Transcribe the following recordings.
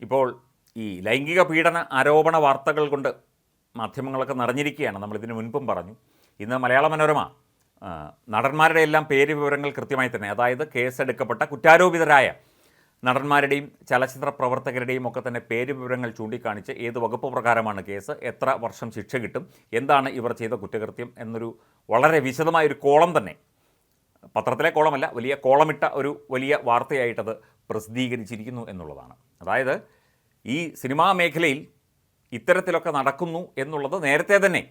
ഇപ്പോൾ ഈ ലൈംഗിക പീഡന ആരോപണ വാർത്തകൾ കൊണ്ട് മാധ്യമങ്ങളൊക്കെ നിറഞ്ഞിരിക്കുകയാണ്. നമ്മൾ ഇതിനു മുൻപും പറഞ്ഞു. ഇന്ന് മലയാള മനോരമ നടന്മാരുടെ എല്ലാം പേര് വിവരങ്ങൾ കൃത്യമായി തന്നെ. അതായത് കേസെടുക്കപ്പെട്ട കുറ്റാരോപിതരായ നടന്മാരുടെയും ചലച്ചിത്ര പ്രവർത്തകരുടെയും ഒക്കെ തന്നെ പേര് വിവരങ്ങൾ ചൂണ്ടിക്കാണിച്ച് ഏത് വകുപ്പ് പ്രകാരമാണ് കേസ് എത്ര വർഷം ശിക്ഷ കിട്ടും എന്താണ് ഇവർ ചെയ്ത കുറ്റകൃത്യം എന്നൊരു വളരെ വിശദമായ ഒരു കോളം തന്നെ. പത്രത്തിലെ കോളമല്ല വലിയ കോളമിട്ട ഒരു വലിയ വാർത്തയായിട്ടത് പ്രസിദ്ധീകരിച്ചിരിക്കുന്നു എന്നുള്ളതാണ്. അതായത് ഈ സിനിമാ മേഖലയിൽ ഇത്തരത്തിലൊക്കെ നടക്കുന്നു എന്നുള്ളത് നേരത്തെ തന്നെ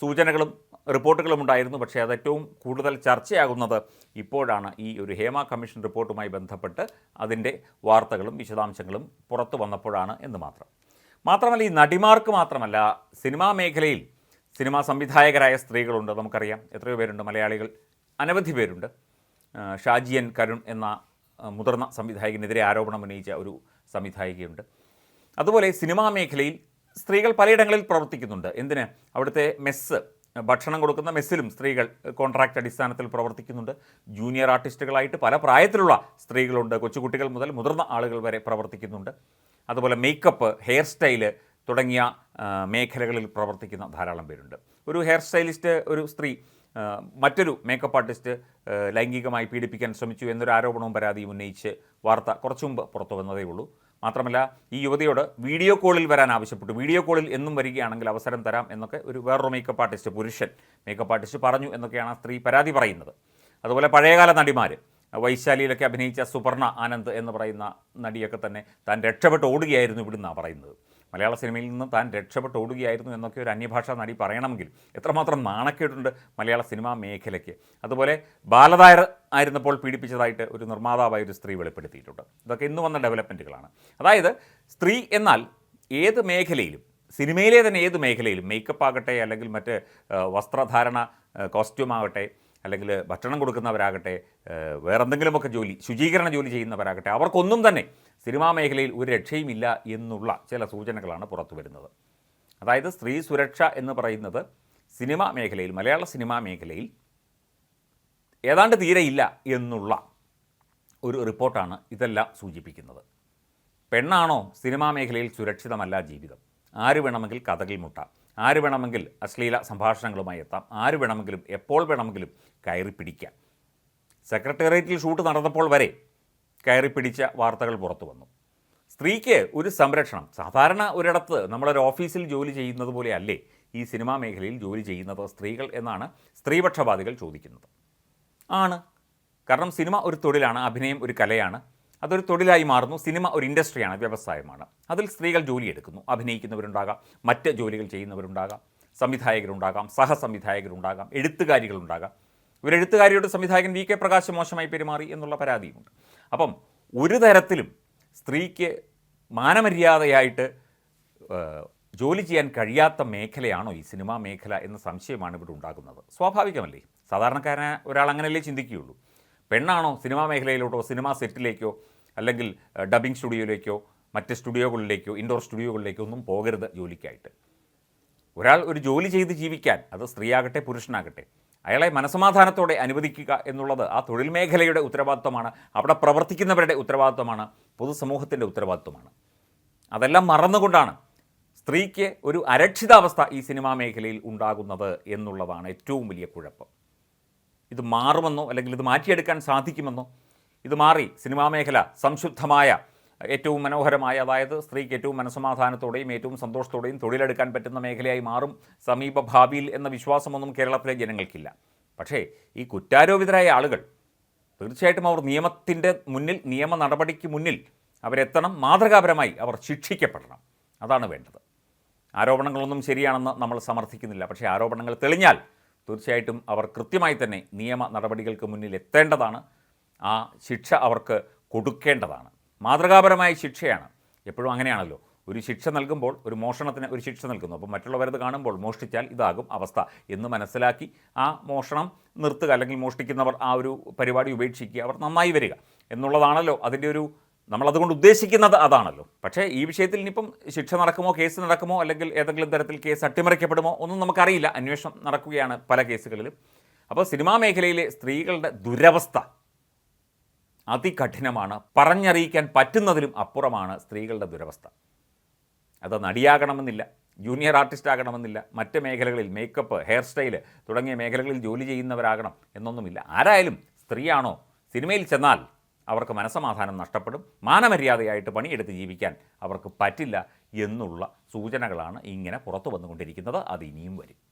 സൂചനകളും റിപ്പോർട്ടുകളും ഉണ്ടായിരുന്നു. പക്ഷേ അത് ഏറ്റവും കൂടുതൽ ചർച്ചയാകുന്നത് ഇപ്പോഴാണ് ഈ ഒരു ഹേമ കമ്മീഷൻ റിപ്പോർട്ടുമായി ബന്ധപ്പെട്ട് അതിന്റെ വാർത്തകളും വിശദാംശങ്ങളും പുറത്തു വന്നപ്പോഴാണ് എന്ന് മാത്രം. മാത്രമല്ല ഈ നടിമാർക്ക് മാത്രമല്ല സിനിമാ മേഖലയിൽ സിനിമാ സംവിധായകരായ സ്ത്രീകളുണ്ട്. നമുക്കറിയാം എത്രയോ പേരുണ്ട്. മലയാളികൾ അനവധി പേരുണ്ട്. ഷാജിയൻ കരുൺ എന്ന മുതിർന്ന സംവിധായകനെതിരെ ആരോപണം ഉന്നയിച്ച ഒരു സംവിധായികയുണ്ട്. അതുപോലെ സിനിമാ മേഖലയിൽ സ്ത്രീകൾ പലയിടങ്ങളിൽ പ്രവർത്തിക്കുന്നുണ്ട്. എന്തിന്? അവിടുത്തെ മെസ്സ് ഭക്ഷണം കൊടുക്കുന്ന മെസ്സിലും സ്ത്രീകൾ കോൺട്രാക്റ്റ് അടിസ്ഥാനത്തിൽ പ്രവർത്തിക്കുന്നുണ്ട്. ജൂനിയർ ആർട്ടിസ്റ്റുകളായിട്ട് പല പ്രായത്തിലുള്ള സ്ത്രീകളുണ്ട്. കൊച്ചുകുട്ടികൾ മുതൽ മുതിർന്ന ആളുകൾ വരെ പ്രവർത്തിക്കുന്നുണ്ട്. അതുപോലെ മേക്കപ്പ് ഹെയർ സ്റ്റൈൽ തുടങ്ങിയ മേഖലകളിൽ പ്രവർത്തിക്കുന്ന ധാരാളം പേരുണ്ട്. ഒരു ഹെയർ സ്റ്റൈലിസ്റ്റ് ഒരു സ്ത്രീ മറ്റൊരു മേക്കപ്പ് ആർട്ടിസ്റ്റ് ലൈംഗികമായി പീഡിപ്പിക്കാൻ ശ്രമിച്ചു എന്നൊരു ആരോപണവും പരാതിയും ഉന്നയിച്ച് വാർത്ത കുറച്ചു മുമ്പ് പുറത്തു വന്നതേ ഉള്ളൂ. മാത്രമല്ല ഈ യുവതിയോട് വീഡിയോ കോളിൽ വരാൻ ആവശ്യപ്പെട്ടു. വീഡിയോ കോളിൽ എന്നും വരികയാണെങ്കിൽ അവസരം തരാം എന്നൊക്കെ ഒരു വേറൊരു മേക്കപ്പ് ആർട്ടിസ്റ്റ് പുരുഷൻ മേക്കപ്പ് ആർട്ടിസ്റ്റ് പറഞ്ഞു എന്നൊക്കെയാണ് ആ സ്ത്രീ പരാതി പറയുന്നത്. അതുപോലെ പഴയകാല നടിമാർ വൈശാലിയിലൊക്കെ അഭിനയിച്ച സുപർണ ആനന്ദ് എന്ന് പറയുന്ന നടിയൊക്കെ തന്നെ താൻ രക്ഷപ്പെട്ട് ഓടുകയായിരുന്നു ഇവിടുന്നാണ് പറയുന്നത്. മലയാള സിനിമയിൽ നിന്ന് താൻ രക്ഷപ്പെട്ട് ഓടുകയായിരുന്നു എന്നൊക്കെ ഒരു അന്യഭാഷാ നടി പറയണമെങ്കിൽ എത്രമാത്രം നാണക്കേടുണ്ട് മലയാള സിനിമാ മേഖലയ്ക്ക്. അതുപോലെ ബാലതാര ആയിരുന്നപ്പോൾ പീഡിപ്പിച്ചതായിട്ട് ഒരു നിർമ്മാതാവായ ഒരു സ്ത്രീ വെളിപ്പെടുത്തിയിട്ടുണ്ട്. ഇതൊക്കെ ഇന്ന് വന്ന ഡെവലപ്മെന്റുകളാണ് അതായത് സ്ത്രീ എന്നാൽ ഏത് മേഖലയിലും സിനിമയിലെ തന്നെ ഏത് മേഖലയിലും മേക്കപ്പ് ആകട്ടെ അല്ലെങ്കിൽ മറ്റ് വസ്ത്രധാരണ കോസ്റ്റ്യൂം ആകട്ടെ അല്ലെങ്കിൽ ഭക്ഷണം കൊടുക്കുന്നവരാകട്ടെ വേറെന്തെങ്കിലുമൊക്കെ ജോലി ശുചീകരണ ജോലി ചെയ്യുന്നവരാകട്ടെ അവർക്കൊന്നും തന്നെ സിനിമാ മേഖലയിൽ ഒരു രക്ഷയുമില്ല എന്നുള്ള ചില സൂചനകളാണ് പുറത്തു വരുന്നത്. അതായത് സ്ത്രീ സുരക്ഷ എന്ന് പറയുന്നത് സിനിമാ മേഖലയിൽ മലയാള സിനിമാ മേഖലയിൽ ഏതാണ്ട് തീരെയില്ല എന്നുള്ള ഒരു റിപ്പോർട്ടാണ് ഇതെല്ലാം സൂചിപ്പിക്കുന്നത്. പെണ്ണാണോ സിനിമാ മേഖലയിൽ സുരക്ഷിതമല്ല ജീവിതം? ആര് വേണമെങ്കിൽ കഥകിൽ മുട്ടാം? ആര് വേണമെങ്കിൽ അശ്ലീല സംഭാഷണങ്ങളുമായി എത്താം? ആര് വേണമെങ്കിലും എപ്പോൾ വേണമെങ്കിലും കയറി പിടിക്കാം? സെക്രട്ടേറിയറ്റിൽ ഷൂട്ട് നടന്നപ്പോൾ വരെ കയറി പിടിച്ച വാർത്തകൾ പുറത്തു വന്നു. സ്ത്രീക്ക് ഒരു സംരക്ഷണം. സാധാരണ ഒരിടത്ത് നമ്മളൊരു ഓഫീസിൽ ജോലി ചെയ്യുന്നത് പോലെ അല്ലേ ഈ സിനിമാ മേഖലയിൽ ജോലി ചെയ്യുന്നത് സ്ത്രീകൾ എന്നാണ് സ്ത്രീപക്ഷവാദികൾ ചോദിക്കുന്നത്. ആണ്. കാരണം സിനിമ ഒരു തൊഴിലാണ് അഭിനയം ഒരു കലയാണ്. അതൊരു തൊഴിലായി മാറുന്നു സിനിമ ഒരു ഇൻഡസ്ട്രിയാണ് വ്യവസായമാണ്. അതിൽ സ്ത്രീകൾ ജോലിയെടുക്കുന്നു അഭിനയിക്കുന്നവരുണ്ടാകാം മറ്റ് ജോലികൾ ചെയ്യുന്നവരുണ്ടാകാം സംവിധായകരുണ്ടാകാം സഹസംവിധായകരുണ്ടാകാം എഴുത്തുകാരികളുണ്ടാകാം. ഒരു എഴുത്തുകാരിയുടെ സംവിധായകൻ വി കെ പ്രകാശ് മോശമായി പെരുമാറി എന്നുള്ള പരാതിയുമുണ്ട്. അപ്പം ഒരു തരത്തിലും സ്ത്രീക്ക് മാനമര്യാദയായിട്ട് ജോലി ചെയ്യാൻ കഴിയാത്ത മേഖലയാണോ ഈ സിനിമാ മേഖല എന്ന സംശയമാണ് ഇവിടെ ഉണ്ടാകുന്നത്. സ്വാഭാവികമല്ലേ? സാധാരണക്കാരനെ ഒരാൾ അങ്ങനെയല്ലേ ചിന്തിക്കുകയുള്ളൂ. പെണ്ണാണോ സിനിമാ മേഖലയിലോട്ടോ സിനിമാ സെറ്റിലേക്കോ അല്ലെങ്കിൽ ഡബിങ് സ്റ്റുഡിയോയിലേക്കോ മറ്റ് സ്റ്റുഡിയോകളിലേക്കോ ഇൻഡോർ സ്റ്റുഡിയോകളിലേക്കോ ഒന്നും പോകരുത് ജോലിക്കായിട്ട്. ഒരാൾ ഒരു ജോലി ചെയ്ത് ജീവിക്കാൻ അത് സ്ത്രീയാകട്ടെ പുരുഷനാകട്ടെ അയാളെ മനസമാധാനത്തോടെ അനുവദിക്കുക എന്നുള്ളത് ആ തൊഴിൽ മേഖലയുടെ ഉത്തരവാദിത്വമാണ് അവിടെ പ്രവർത്തിക്കുന്നവരുടെ ഉത്തരവാദിത്വമാണ് പൊതുസമൂഹത്തിന്റെ ഉത്തരവാദിത്വമാണ്. അതെല്ലാം മറന്നുകൊണ്ടാണ് സ്ത്രീക്ക് ഒരു അരക്ഷിതാവസ്ഥ ഈ സിനിമാ മേഖലയിൽ ഉണ്ടാകുന്നത് എന്നുള്ളതാണ് ഏറ്റവും വലിയ കുഴപ്പം. ഇത് മാറുമെന്നോ അല്ലെങ്കിൽ ഇത് മാറ്റിയെടുക്കാൻ സാധിക്കുമെന്നോ ഇത് മാറി സിനിമാ മേഖല സംശുദ്ധമായ ഏറ്റവും മനോഹരമായ അതായത് സ്ത്രീക്ക് ഏറ്റവും മനസമാധാനത്തോടെയും ഏറ്റവും സന്തോഷത്തോടെയും തൊഴിലെടുക്കാൻ പറ്റുന്ന മേഖലയായി മാറും സമീപ ഭാവിയിൽ എന്ന വിശ്വാസമൊന്നും കേരളത്തിലെ ജനങ്ങൾക്കില്ല. പക്ഷേ ഈ കുറ്റാരോപിതരായ ആളുകൾ തീർച്ചയായിട്ടും അവർ നിയമത്തിന്റെ മുന്നിൽ നിയമ നടപടിക്ക് മുന്നിൽ അവരെത്തണം. മാതൃകാപരമായി അവർ ശിക്ഷിക്കപ്പെടണം. അതാണ് വേണ്ടത്. ആരോപണങ്ങളൊന്നും ശരിയാണെന്ന് നമ്മൾ സമർത്ഥിക്കുന്നില്ല. പക്ഷേ ആരോപണങ്ങൾ തെളിഞ്ഞാൽ തീർച്ചയായിട്ടും അവർ കൃത്യമായി തന്നെ നിയമ നടപടികൾക്ക് മുന്നിൽ എത്തേണ്ടതാണ്. ആ ശിക്ഷ അവർക്ക് കൊടുക്കേണ്ടതാണ്. മാതൃകാപരമായ ശിക്ഷയാണ്. എപ്പോഴും അങ്ങനെയാണല്ലോ. ഒരു ശിക്ഷ നൽകുമ്പോൾ ഒരു മോഷണത്തിന് ഒരു ശിക്ഷ നൽകുന്നു. അപ്പോൾ മറ്റുള്ളവരത് കാണുമ്പോൾ മോഷ്ടിച്ചാൽ ഇതാകും അവസ്ഥ എന്ന് മനസ്സിലാക്കി ആ മോഷണം നിർത്തുക അല്ലെങ്കിൽ മോഷ്ടിക്കുന്നവർ ആ ഒരു പരിപാടി ഉപേക്ഷിക്കുക അവർ നന്നായി വരിക എന്നുള്ളതാണല്ലോ അതിന്റെ ഒരു നമ്മളതുകൊണ്ട് ഉദ്ദേശിക്കുന്നത് അതാണല്ലോ. പക്ഷേ ഈ വിഷയത്തിൽ ഇനിയിപ്പം ശിക്ഷ നടക്കുമോ കേസ് നടക്കുമോ അല്ലെങ്കിൽ ഏതെങ്കിലും തരത്തിൽ കേസ് അട്ടിമറിക്കപ്പെടുമോ ഒന്നും നമുക്കറിയില്ല. അന്വേഷണം നടക്കുകയാണ് പല കേസുകളിലും. അപ്പോൾ സിനിമാ മേഖലയിലെ സ്ത്രീകളുടെ ദുരവസ്ഥ അതികഠിനമാണ്. പറഞ്ഞറിയിക്കാൻ പറ്റുന്നതിലും അപ്പുറമാണ് സ്ത്രീകളുടെ ദുരവസ്ഥ. അത് നടിയാകണമെന്നില്ല ജൂനിയർ ആർട്ടിസ്റ്റ് ആകണമെന്നില്ല മറ്റ് മേഖലകളിൽ മേക്കപ്പ് ഹെയർ സ്റ്റൈൽ തുടങ്ങിയ മേഖലകളിൽ ജോലി ചെയ്യുന്നവരാകണം എന്നൊന്നുമില്ല. ആരായാലും സ്ത്രീയാണോ സിനിമയിൽ ചെന്നാൽ അവർക്ക് മനസ്സമാധാനം നഷ്ടപ്പെടും മാനമര്യാദയായിട്ട് പണിയെടുത്ത് ജീവിക്കാൻ അവർക്ക് പറ്റില്ല എന്നുള്ള സൂചനകളാണ് ഇങ്ങനെ പുറത്തു വന്നുകൊണ്ടിരിക്കുന്നത്. അത് ഇനിയും വരും.